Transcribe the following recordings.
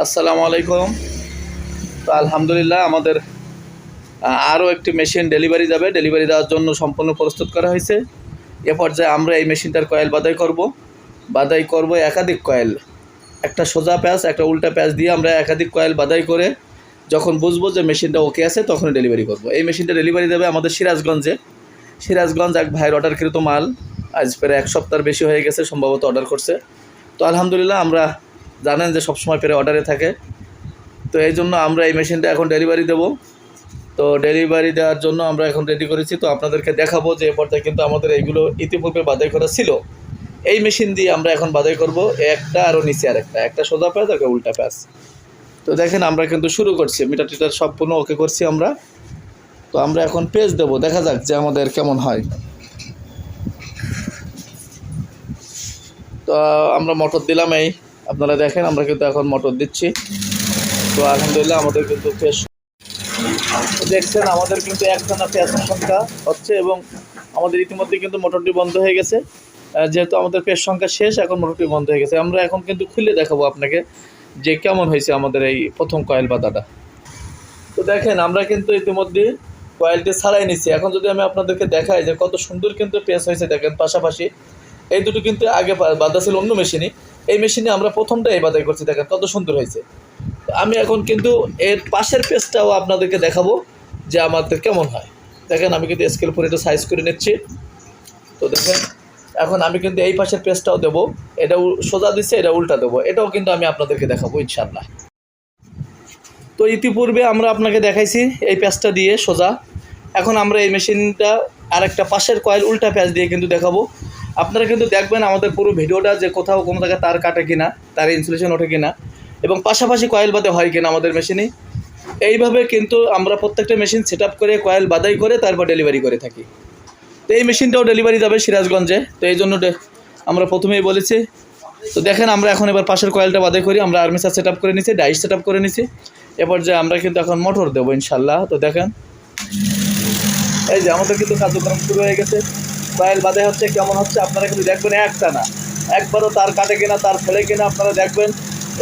আসসালামু আলাইকুম। তো আলহামদুলিল্লাহ আমাদের আরও একটি মেশিন ডেলিভারি যাবে। ডেলিভারি দেওয়ার জন্য সম্পূর্ণ প্রস্তুত করা হয়েছে। এ পর্যায়ে আমরা এই মেশিনটার কয়েল বাদাই করব। বাদাই করব একাধিক কয়েল একটা সোজা প্যাচ, একটা উল্টা প্যাচ দিয়ে আমরা একাধিক কয়েল বাদাই করে যখন বুঝব যে মেশিনটা ওকে আছে তখন ডেলিভারি করব। এই মেশিনটা ডেলিভারি দেবে আমাদের সিরাজগঞ্জে। সিরাজগঞ্জ এক ভাইয়ের অর্ডারকৃত মাল। আজ প্রায় এক সপ্তাহের বেশি হয়ে গেছে, সম্ভবত অর্ডার করছে। তো আলহামদুলিল্লাহ আমরা জানেন যে সবসময় পেরে অর্ডারে থাকে। তো এই জন্য আমরা এই মেশিনটা এখন ডেলিভারি দেবো। তো ডেলিভারি দেওয়ার জন্য আমরা এখন রেডি করেছি। তো আপনাদেরকে দেখাবো যে এ পর্যায়ে কিন্তু আমাদের এইগুলো ইতিপূর্বে বাদাই করা ছিল। এই মেশিন দিয়ে আমরা এখন বাদাই করব একটা আরও নিচে আর একটা একটা সোজা প্যাচ, একটা উল্টা প্যাচ। তো দেখেন আমরা কিন্তু শুরু করছি। মিটার টিটার সম্পূর্ণ ওকে করছি আমরা। তো আমরা এখন পেজ দেবো। দেখা যাক যে আমাদের কেমন হয়। তো আমরা মোটর দিলাম এই। আপনারা দেখেন, আমরা কিন্তু এখন মোটর দিচ্ছি। তো আলহামদুলিল্লাহ আমাদের কিন্তু পেজ দেখছেন, আমাদের কিন্তু একটানা পেঁয়াজের সংখ্যা হচ্ছে এবং আমাদের ইতিমধ্যে কিন্তু মোটরটি বন্ধ হয়ে গেছে। যেহেতু আমাদের পেজ সংখ্যা শেষ, এখন মোটরটি বন্ধ হয়ে গেছে। আমরা এখন কিন্তু খুলে দেখাবো আপনাকে যে কেমন হয়েছে আমাদের এই প্রথম কয়েল বাদাটা। তো দেখেন, আমরা কিন্তু ইতিমধ্যে কয়েলটি ছাড়াই নিচ্ছি এখন যদি আমি আপনাদেরকে দেখাই যে কত সুন্দর কিন্তু পেস হয়েছে, দেখেন, পাশাপাশি এই দুটো কিন্তু আগে বাঁধা ছিল অন্য মেশিনে এই মেশিনে আমরা প্রথমটা এই বাদাই করছি, দেখেন কত সুন্দর হয়েছে। আমি এখন কিন্তু এর পাশের পেজটাও আপনাদেরকে দেখাবো যে আমাদের কেমন হয়। দেখেন, আমি কিন্তু স্কেল করে একটু সাইজ করে নিচ্ছি। তো দেখেন, এখন আমি কিন্তু এই পাশের পেজটাও দেবো। এটা সোজা দিচ্ছে এটা উল্টা দেবো। এটাও কিন্তু আমি আপনাদেরকে দেখাবো ইনশাল্লাহ তো ইতিপূর্বে আমরা আপনাকে দেখাইছি এই প্যাচটা দিয়ে সোজা। এখন আমরা এই মেশিনটা আরেকটা পাশের কয়েল উল্টা প্যাচ দিয়ে কিন্তু দেখাবো। আপনারা কিন্তু দেখবেন আমাদের পুরো ভিডিওটা যে কোথাও কোনো জায়গায় তার কাটে কিনা, তার ইনসুলেশন ওঠে কিনা, এবং পাশাপাশি কয়েল বাদে হয় কিনা আমাদের মেশিনে এইভাবে কিন্তু আমরা প্রত্যেকটা মেশিন সেট করে কয়েল বাদাই করে তারপর ডেলিভারি করে থাকি। তো এই মেশিনটাও ডেলিভারি যাবে সিরাজগঞ্জে। তো এই জন্য আমরা প্রথমেই বলেছি, তো দেখেন আমরা এখন এবার পাশের কয়েলটা বাদাই করি, আমরা আর্মিসার সেট করে নিছি ডাইস সেট করে নিছি। এরপর যে আমরা কিন্তু এখন মোটর দেবো ইনশাল্লাহ তো দেখেন। এই যে আমাদের কিন্তু কার্যক্রম শুরু হয়ে গেছে। কয়েল বাদে হচ্ছে কেমন হচ্ছে, আপনারা কিন্তু দেখবেন একটা না একবারও তার কাটে কিনা, তার ফেলে কিনা আপনারা দেখবেন।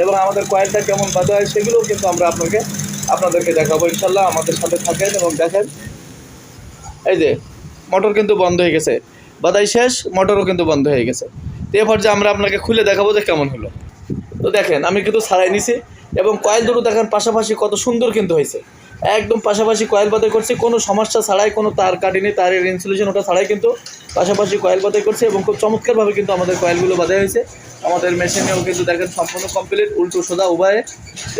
এবং আমাদের কয়েলটা কেমন বাদে হয়, সেগুলোও কিন্তু আমরা আপনাকে, আপনাদেরকে দেখাবো। ইনশাল্লাহ আমাদের সাথে থাকেন এবং দেখেন। এই যে, মোটর কিন্তু বন্ধ হয়ে গেছে। বাদাই শেষ, মোটরও কিন্তু বন্ধ হয়ে গেছে। তো এরপর যে আমরা আপনাকে খুলে দেখাবো যে কেমন হলো। তো দেখেন, আমি কিন্তু ছাড়াই নিছি। এবং কয়েল দুটো দেখেন পাশাপাশি কত সুন্দর কিন্তু হয়েছে। একদম পাশাপাশি কয়েল বাদাই করছে, কোনো সমস্যা ছাড়াই কোনো তার কাটিনি তারের ইনসুলেশন ওটা ছাড়াই কিন্তু পাশাপাশি কয়েল বাদাই করছে এবং খুব চমৎকারভাবে কিন্তু আমাদের কয়েলগুলো বাদাই হয়েছে। আমাদের মেশিনেও কিন্তু দেখেন সম্পূর্ণ কমপ্লিট উল্টো সোদা উভয়ে।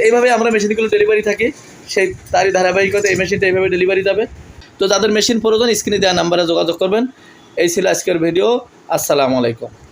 এইভাবে আমরা মেশিনগুলো ডেলিভারি থাকি, সেই তারই ধারাবাহিকতা এই মেশিনটা এইভাবে ডেলিভারি যাবে। তো যাদের মেশিন প্রয়োজন স্ক্রিনে দেওয়া নাম্বারে যোগাযোগ করবেন। এই ছিল আজকের ভিডিও আসসালামু আলাইকুম।